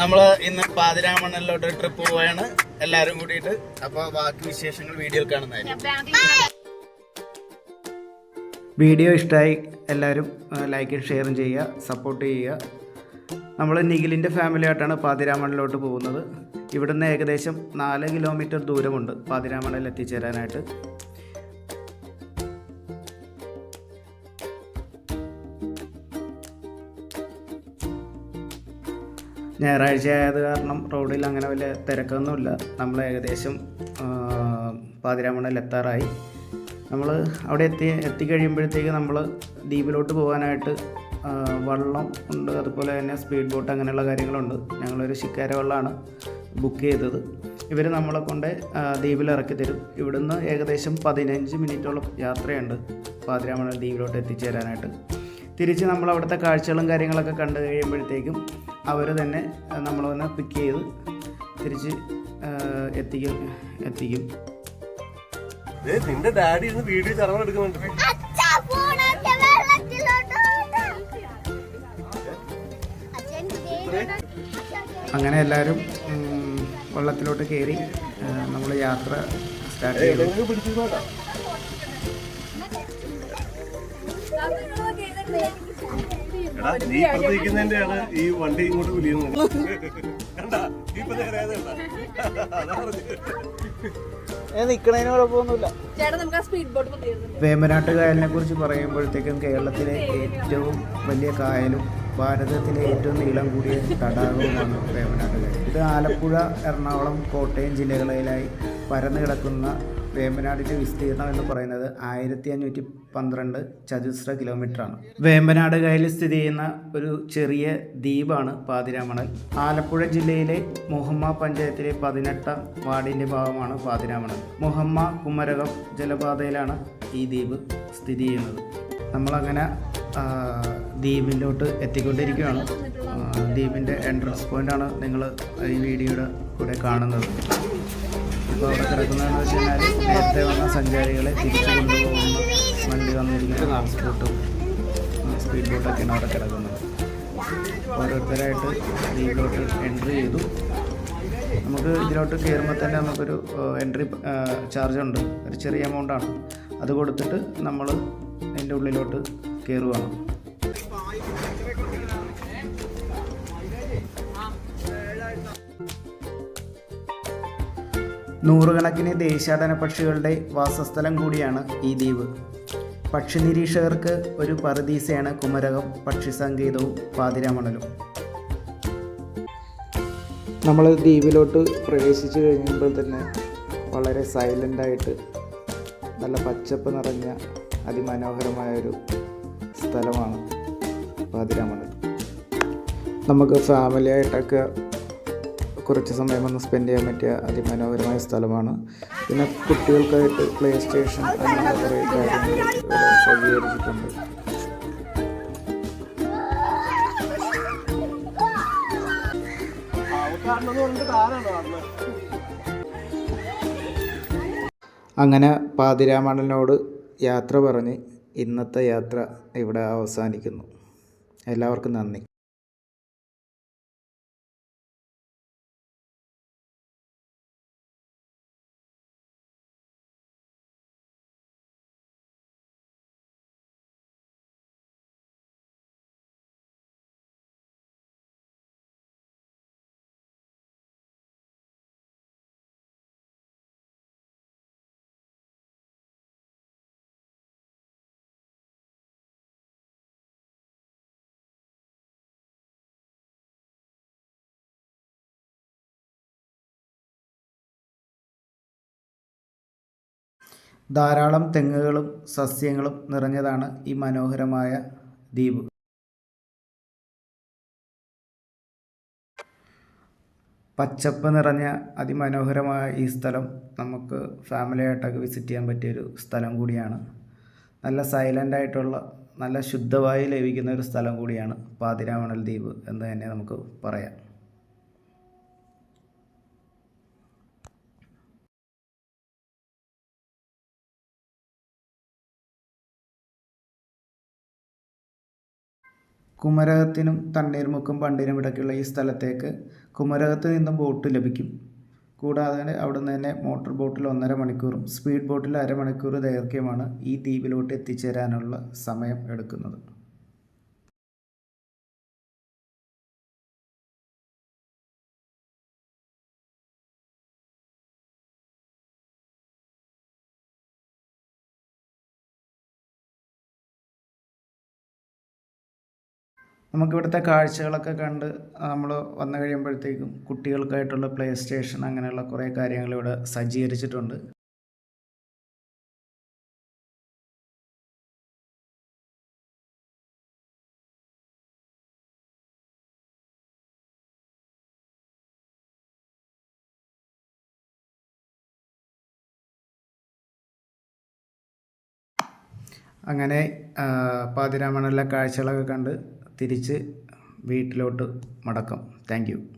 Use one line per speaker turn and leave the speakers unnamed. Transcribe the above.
നമ്മൾ ഇന്ന് പാതിരാമണ്ണലിലോട്ട് ട്രിപ്പ് പോവാണ്. എല്ലാരും കൂടിയിട്ട്. അപ്പൊ ബാക്കി വിശേഷങ്ങൾ വീഡിയോ കാണുന്നതായിരിക്കും. വീഡിയോ ഇഷ്ടമായി എല്ലാവരും ലൈക്കും ഷെയറും ചെയ്യുക സപ്പോർട്ട് ചെയ്യുക. നമ്മൾ നിഖിലിന്റെ ഫാമിലിയായിട്ടാണ് പാതിരാമണലിലോട്ട് പോകുന്നത്. ഇവിടുന്ന് ഏകദേശം നാല് കിലോമീറ്റർ ദൂരമുണ്ട് പാതിരാമണലിൽ എത്തിച്ചേരാനായിട്ട്. ഞായറാഴ്ച ആയത് കാരണം റോഡിൽ അങ്ങനെ വലിയ തിരക്കൊന്നുമില്ല. നമ്മൾ ഏകദേശം ആ, പാതിരാമണയിൽ എത്താറായി. നമ്മൾ അവിടെ എത്തി എത്തിക്കഴിയുമ്പോഴത്തേക്ക് നമ്മൾ ദ്വീപിലോട്ട് പോകാനായിട്ട് വള്ളം ഉണ്ട്. അതുപോലെ തന്നെ സ്പീഡ് ബോട്ട് അങ്ങനെയുള്ള കാര്യങ്ങളുണ്ട്. ഞങ്ങളൊരു ശിക്കാര വള്ളമാണ് ബുക്ക് ചെയ്തത്. ഇവർ നമ്മളെ കൊണ്ട് ദ്വീപിൽ ഇറക്കി തരും. ഇവിടുന്ന് ഏകദേശം പതിനഞ്ച് മിനിറ്റോളം യാത്രയുണ്ട് പാതിരാമണൽ ദ്വീപിലോട്ട് എത്തിച്ചേരാനായിട്ട്. തിരിച്ച് നമ്മൾ അവിടുത്തെ കാഴ്ചകളും കാര്യങ്ങളൊക്കെ കണ്ടു കഴിയുമ്പോഴത്തേക്കും അവർ തന്നെ നമ്മൾ വന്ന് പിക്ക് ചെയ്ത് തിരിച്ച് എത്തിക്കും എത്തിക്കും.
ദേ, നിന്റെ ഡാഡി ഇരുന്ന് വീഡിയോ എടുക്കുന്നുണ്ട്.
അങ്ങനെ എല്ലാവരും വെള്ളത്തിലോട്ട് വള്ളത്തിലോട്ട് കയറി നമ്മൾ യാത്ര സ്റ്റാർട്ട് ചെയ്തു.
എടാ നീ പ്രതീക്ഷിക്കുന്നതിന്റെയാണ് ഈ വണ്ടി ഇങ്ങോട്ട് വിളിയുന്നത് കണ്ടാ? നീ ഇപ്പൊ നേരെ.
നിൽക്കണതിന് കുഴപ്പമൊന്നുമില്ല
ആ സ്പീഡ് ബോട്ട് പറ്റിയിരുന്നുണ്ട്
വേമ്പനാട്ട് കായലിനെ കുറിച്ച് പറയുമ്പോഴത്തേക്കും കേരളത്തിലെ ഏറ്റവും വലിയ കായലും ഭാരതത്തിലെ ഏറ്റവും നീളം കൂടിയ തടാകവുമാണ് വേമ്പനാട്ട് കായൽ ഇത് ആലപ്പുഴ എറണാകുളം കോട്ടയം ജില്ലകളിലായി പരന്നു കിടക്കുന്ന വേമ്പനാടിന്റെ വിസ്തീർണം എന്ന് പറയുന്നത് ആയിരത്തി അഞ്ഞൂറ്റി പന്ത്രണ്ട് ചതുശ്ര കിലോമീറ്ററാണ്. വേമ്പനാട് കായലിൽ സ്ഥിതി ചെയ്യുന്ന ഒരു ചെറിയ ദ്വീപാണ് പാതിരാമണൽ. ആലപ്പുഴ ജില്ലയിലെ മുഹമ്മ പഞ്ചായത്തിലെ പതിനെട്ടാം വാർഡിന്റെ ഭാഗമാണ് പാതിരാമണൽ. മുഹമ്മ കുമരകം ജലപാതയിലാണ് ഈ ദ്വീപ് സ്ഥിതി ചെയ്യുന്നത്. നമ്മളങ്ങനെ ദ്വീപിലോട്ട് എത്തിക്കൊണ്ടിരിക്കുകയാണ്. ദ്വീപിന്റെ എൻട്രൻസ് പോയിന്റാണ് നിങ്ങൾ ഈ വീഡിയോയുടെ കൂടെ കാണുന്നത്. ഇപ്പോൾ അവിടെ കിടക്കുന്നതെന്ന് വെച്ച് കഴിഞ്ഞാൽ നേരത്തെ വന്ന സഞ്ചാരികളെ തിരിച്ചു കൊണ്ടുപോകുന്ന വണ്ടി വന്നിരിക്കുന്ന ട്രാൻസ്പോർട്ടും സ്പീഡ് ബോട്ടൊക്കെയാണ് അവിടെ കിടക്കുന്നത്. ഓരോരുത്തരായിട്ട് ഇതിലോട്ട് എൻട്രി ചെയ്തു. നമുക്ക് ഇതിലോട്ട് കയറുമ്പോൾ തന്നെ നമുക്കൊരു എൻട്രി ചാർജ് ഉണ്ട് ഒരു ചെറിയ എമൗണ്ടാണ് അത് കൊടുത്തിട്ട് നമ്മൾ അതിന്റെ ഉള്ളിലോട്ട് കയറുകയാണ് നൂറുകണക്കിന് ദേശാടന പക്ഷികളുടെ വാസസ്ഥലം കൂടിയാണ് ഈ ദ്വീപ്. പക്ഷി നിരീക്ഷകർക്ക് ഒരു പറുദീസയാണ് കുമരകം പക്ഷി സങ്കേതവും പാതിരാമണലും. നമ്മൾ ദ്വീപിലോട്ട് പ്രവേശിച്ചു കഴിയുമ്പോൾ തന്നെ വളരെ സൈലന്റായിട്ട് നല്ല പച്ചപ്പ് നിറഞ്ഞ അതിമനോഹരമായൊരു സ്ഥലമാണ് പാതിരാമണൽ. നമുക്ക് ഫാമിലിയായിട്ടൊക്കെ കുറച്ച് സമയം ഒന്ന് സ്പെൻഡ് ചെയ്യാൻ പറ്റിയ അതിമനോഹരമായ സ്ഥലമാണ്. പിന്നെ കുട്ടികൾക്കായിട്ട് പ്ലേ സ്റ്റേഷൻ അങ്ങനെ കുറേ കാര്യങ്ങൾ സജ്ജീകരിച്ചിട്ടുണ്ട്? അങ്ങനെ പാതിരാമണലിനോട് യാത്ര പറഞ്ഞ് ഇന്നത്തെ യാത്ര ഇവിടെ അവസാനിക്കുന്നു. എല്ലാവർക്കും നന്ദി. ധാരാളം തെങ്ങുകളും സസ്യങ്ങളും നിറഞ്ഞതാണ് ഈ മനോഹരമായ ദ്വീപ്. പച്ചപ്പ് നിറഞ്ഞ അതിമനോഹരമായ ഈ സ്ഥലം നമുക്ക് ഫാമിലിയായിട്ടൊക്കെ വിസിറ്റ് ചെയ്യാൻ പറ്റിയൊരു സ്ഥലം കൂടിയാണ്. നല്ല സൈലന്റ് ആയിട്ടുള്ള നല്ല ശുദ്ധവായു ലഭിക്കുന്ന ഒരു സ്ഥലം കൂടിയാണ് പാതിരാമണൽ ദ്വീപ് എന്ന് തന്നെ നമുക്ക് പറയാം. കുമരകത്തിനും തണ്ണീർമുക്കം പണ്ടിനും ഇടയ്ക്കുള്ള ഈ സ്ഥലത്തേക്ക് കുമരകത്ത് നിന്നും ബോട്ട് ലഭിക്കും. കൂടാതെ അവിടുന്ന് തന്നെ മോട്ടോർ ബോട്ടിൽ ഒന്നര മണിക്കൂറും സ്പീഡ് ബോട്ടിൽ അരമണിക്കൂർ ദൈർഘ്യമാണ് ഈ ദ്വീപിലോട്ട് എത്തിച്ചേരാനുള്ള സമയം എടുക്കുന്നത്. നമുക്കിവിടുത്തെ കാഴ്ചകളൊക്കെ കണ്ട് നമ്മൾ വന്നു കഴിയുമ്പോഴത്തേക്കും കുട്ടികൾക്കായിട്ടുള്ള പ്ലേ സ്റ്റേഷൻ അങ്ങനെയുള്ള കുറേ കാര്യങ്ങൾ ഇവിടെ സജ്ജീകരിച്ചിട്ടുണ്ട്. അങ്ങനെ പാതിരാമണലിലെ കാഴ്ചകളൊക്കെ കണ്ട് തിരിച്ച് വീട്ടിലോട്ട് മടക്കം. താങ്ക്